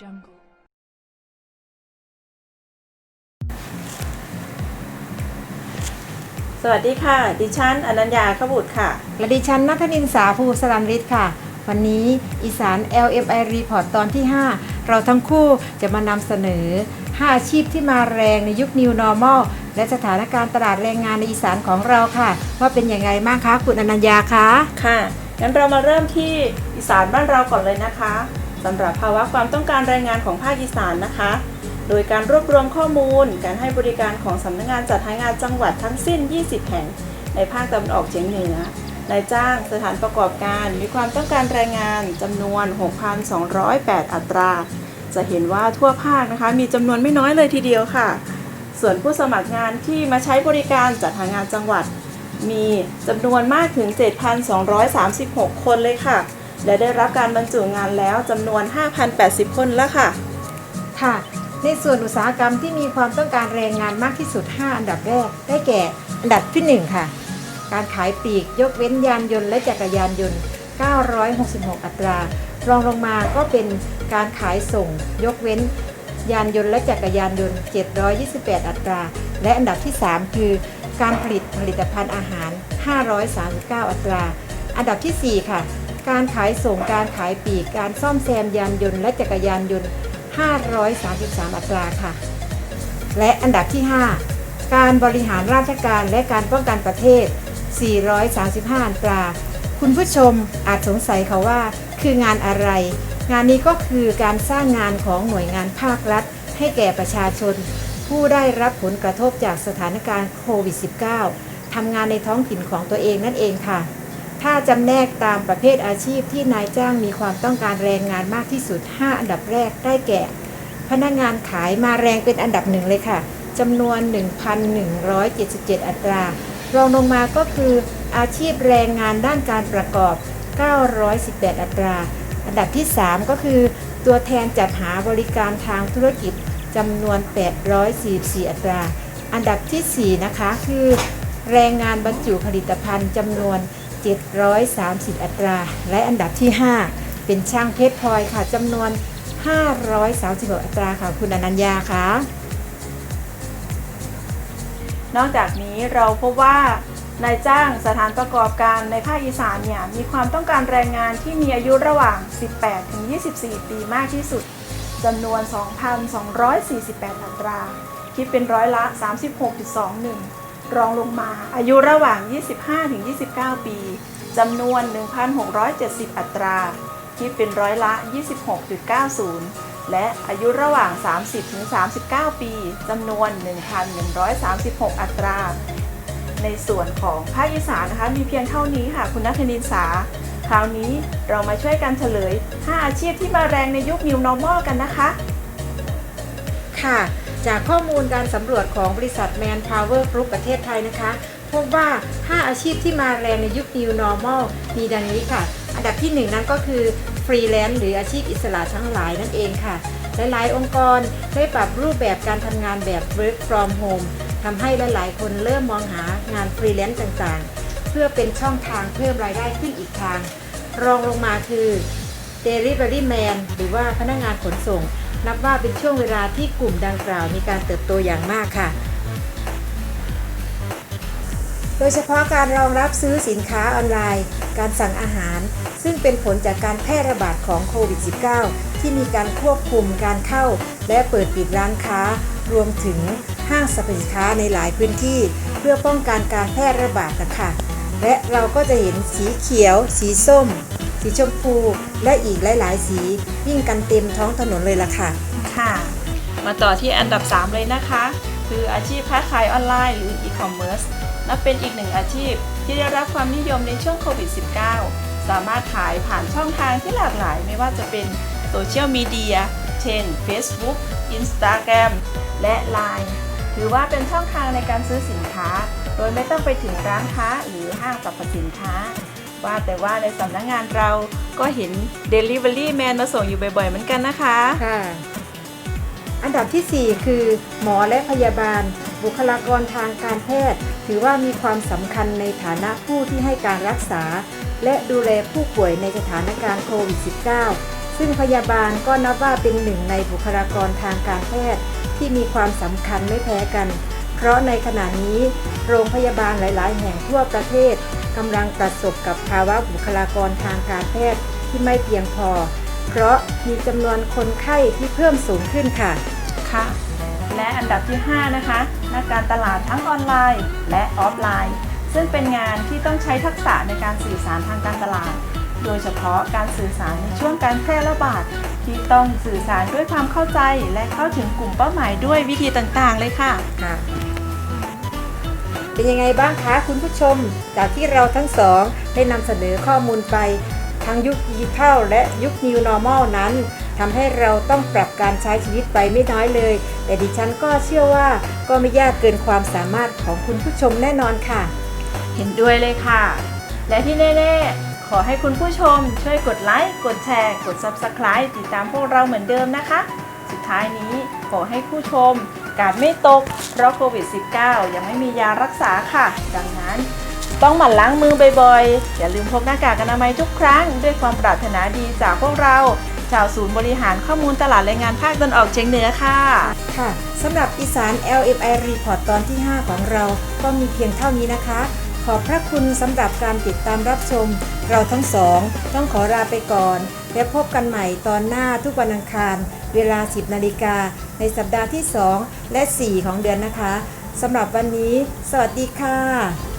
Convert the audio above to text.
jungle. สวัสดีค่ะ ดิฉันอนัญญาขบุตรค่ะ และดิฉันนัทนินสาภูสลันฤทธิ์ค่ะ วันนี้อีสาน LMI Report ตอนที่ 5 เราทั้งคู่จะมานำเสนอ 5 อาชีพที่มาแรงในยุค New Normal และสถานการณ์ตลาดแรงงานในอีสานของเราค่ะ ว่าเป็นยังไงบ้างคะ คุณอนัญญาคะ ค่ะ งั้นเรามาเริ่มที่อีสานบ้านเราก่อนเลยนะคะ สำหรับภาวะความต้องการแรงงานของภาคอีสานนะคะ โดยการรวบรวมข้อมูล การให้บริการของสำนักงานจัดหางานจังหวัดทั้งสิ้น 20 แห่ง ในภาคตะวันออกเฉียงเหนือนายจ้างสถานประกอบการมีความต้องการแรงงานจำนวน 6,208 อัตรา จะเห็นว่าทั่วภาคนะคะมีจำนวนไม่น้อยเลยทีเดียวค่ะ ส่วนผู้สมัครงานที่มาใช้บริการจัดหางานจังหวัด มีจำนวนมากถึง 7,236 คนเลยค่ะ และได้รับการบรรจุงานแล้วจำนวน 5,080 คนแล้วค่ะ ค่ะ ในส่วนอุตสาหกรรมที่มีความต้องการแรงงานมากที่สุด 5 อันดับแรก ได้แก่ อันดับที่ 1 ค่ะ การขายปลีกยกเว้นยานยนต์และจักรยานยนต์ 966 อัตรา รองลงมาก็เป็นการขายส่ง ยกเว้น ยานยนต์และจักรยานยนต์ 728 อัตรา และอันดับที่ 3 คือ การผลิตผลิตภัณฑ์อาหาร 539 อัตรา อันดับทีสี่4 ค่ะ การขายส่งการขายปีก การซ่อมแซมยานยนต์และจักรยานยนต์ 533 อัตราค่ะ และอันดับที่ 5 การบริหารราชการและการป้องกันประเทศ 435 อัตรา คุณผู้ชมอาจสงสัยเขาว่า คืองานอะไร งานนี้ก็คือการสร้างงานของหน่วยงานภาครัฐ ให้แก่ประชาชน ผู้ได้รับผลกระทบจากสถานการณ์โควิด -19 ทำงานในท้องถิ่นของตัวเองนั่นเองค่ะ ถ้าจำแนกตามประเภทอาชีพที่นายจ้างมีความต้องการแรงงานมากที่สุด 5 อันดับแรกได้แก่ พนักงานขายมาแรงเป็นอันดับหนึ่งเลยค่ะจำนวน 1,177 อัตรา รองลงมาก็คืออาชีพแรงงานด้านการประกอบ 918 อัตรา อันดับที่ 3 ก็คือ ตัวแทนจัดหาบริการทางธุรกิจจำนวน 844 อัตรา อันดับทีสี่4 นะคะ คือ แรงงานบรรจุผลิตภัณฑ์จำนวน 730 อัตรา และอันดับที่ 5 เป็นช่างเพชรพลอยค่ะจำนวน 536 อัตราค่ะ คุณอนัญญาค่ะนอกจากนี้เราพบว่านายจ้างสถานประกอบการในภาคอีสานเนี่ยมีความต้องการแรงงานที่มีอายุระหว่าง 18 ถึง 24 ปีมากที่สุดจำนวน 2,248 อัตรา คิดเป็นร้อยละ 36.21 รองลงมา อายุระหว่าง 25-29 ปีจำนวน 1,670 อัตรา คิดเป็นร้อยละ 26.90 และอายุระหว่าง 30-39 ปีจำนวน 1,136 อัตรา ในส่วนของภาคอีสานนะคะมีเพียงเท่านี้ค่ะคุณนัทนินสา คราวนี้เรามาช่วยกันเฉลย 5 อาชีพที่มาแรงในยุค New Normal กันนะคะ ค่ะ จากข้อมูลการสำรวจของบริษัท Manpower Group ประเทศไทยนะคะ พบว่า 5 อาชีพที่มาแรงในยุค New Normal มีดังนี้ค่ะ อันดับที่ 1 นั้นก็คือฟรีแลนซ์หรืออาชีพอิสระทั้งหลายนั่นเองค่ะ หลายๆ องค์กรได้ปรับรูปแบบการทำงานแบบ work from home ทำให้หลายๆ คนเริ่มมองหางานฟรีแลนซ์ต่างๆ เพื่อเป็นช่องทางเพิ่มรายได้ขึ้นอีกทาง รองลงมาคือ Delivery Man หรือว่าพนักงานขนส่ง นับว่าเป็นช่วงเวลาที่กลุ่มดังกล่าวมีการเติบโตอย่างมากค่ะ โดยเฉพาะการรองรับซื้อสินค้าออนไลน์ การสั่งอาหาร ซึ่งเป็นผลจากการแพร่ระบาดของโควิด -19 ที่มีการควบคุมการเข้า และเปิดปิดร้านค้า รวมถึงห้างสรรพสินค้าในหลายพื้นที่ เพื่อป้องกันการแพร่ระบาดนะคะและเราก็จะเห็นสีเขียว สีส้ม สีชมพูและอีกหลายๆ สีวิ่งกันเต็มท้องถนนเลยล่ะค่ะ ค่ะ มาต่อที่อันดับ 3 เลยนะคะ คืออาชีพค้าขายออนไลน์หรือ e-commerce นับเป็นอีกหนึ่งอาชีพที่ได้รับความนิยมในช่วงโควิด -19 สามารถขายผ่านช่องทางที่หลากหลายไม่ว่าจะเป็นโซเชียลมีเดียเช่น Facebook Instagram และ Line ถือว่าเป็นช่องทางในการซื้อสินค้า โดยไม่ต้องไปถึงร้านค้าหรือห้างสรรพสินค้า ว่าแต่ว่าในสำนักงงานเราก็เห็น Delivery Man มาส่งอยู่บ่อยๆ เหมือนกันนะคะ ค่ะ อันดับทีสี่ 4 คือ หมอและพยาบาล บุคลากรทางการแพทย์ ถือว่ามีความสำคัญในฐานะผู้ที่ให้การรักษา และดูแลผู้ป่วยในสถานการณ์โควิด -19 ซึ่งพยาบาลก็นับว่าเป็นหนึ่งในบุคลากรทางการแพทย์ ที่มีความสำคัญไม่แพ้กัน เพราะในขณะนี้ โรงพยาบาลหลาย ๆ แห่งทั่วประเทศ กำลังประสบกับภาวะบุคลากรทางการแพทย์ที่ไม่เพียงพอ เพราะมีจำนวนคนไข้ที่เพิ่มสูงขึ้นค่ะ ค่ะ และอันดับที่ 5 นะคะนักการตลาดทั้งออนไลน์ และออฟไลน์ ซึ่งเป็นงานที่ต้องใช้ทักษะในการสื่อสารทางการตลาด โดยเฉพาะการสื่อสารในช่วงการแพร่ระบาดที่ต้องสื่อสารด้วยความเข้าใจ และเข้าถึงกลุ่มเป้าหมายด้วยวิธีต่างๆ เลยค่ะค่ะ เป็นยังไงบ้างคะคุณผู้ชม จากที่เราทั้งสองได้นำเสนอข้อมูลไปทั้งยุคดิจิทัลและยุค New Normal นั้นทำให้เราต้องปรับการใช้ชีวิตไปไม่น้อยเลย แต่ดิฉันก็เชื่อว่าก็ไม่ยากเกินความสามารถของคุณผู้ชมแน่นอนค่ะ เห็นด้วยเลยค่ะ และที่แน่ๆ ขอให้คุณผู้ชมช่วยกดไลค์ กดแชร์ กด Subscribe ติดตามพวกเราเหมือนเดิมนะคะ สุดท้ายนี้ขอให้ผู้ชม กาดไม่ตก เพราะโควิด -19 ยังไม่มียารักษาค่ะ ดังนั้น ต้องหมั่นล้างมือบ่อยๆ อย่าลืมพกหน้ากากอนามัยทุกครั้ง ด้วยความปรารถนาดีจากพวกเราชาวศูนย์บริหารข้อมูลตลาดแรงงานภาคตะวันออกเฉียงเหนือค่ะ ค่ะสำหรับอีสาน LMI Report ตอนที่ 5 ของเรา ก็มีเพียงเท่านี้นะคะ ขอบพระคุณสำหรับการติดตามรับชม เราทั้งสอง ต้องขอลาไปก่อน และพบกันใหม่ตอนหน้าทุกวันอังคาร เวลา 10 นาฬิกา ในสัปดาห์ที่ 2 และ 4 ของเดือนนะคะสำหรับวันนี้ สวัสดีค่ะ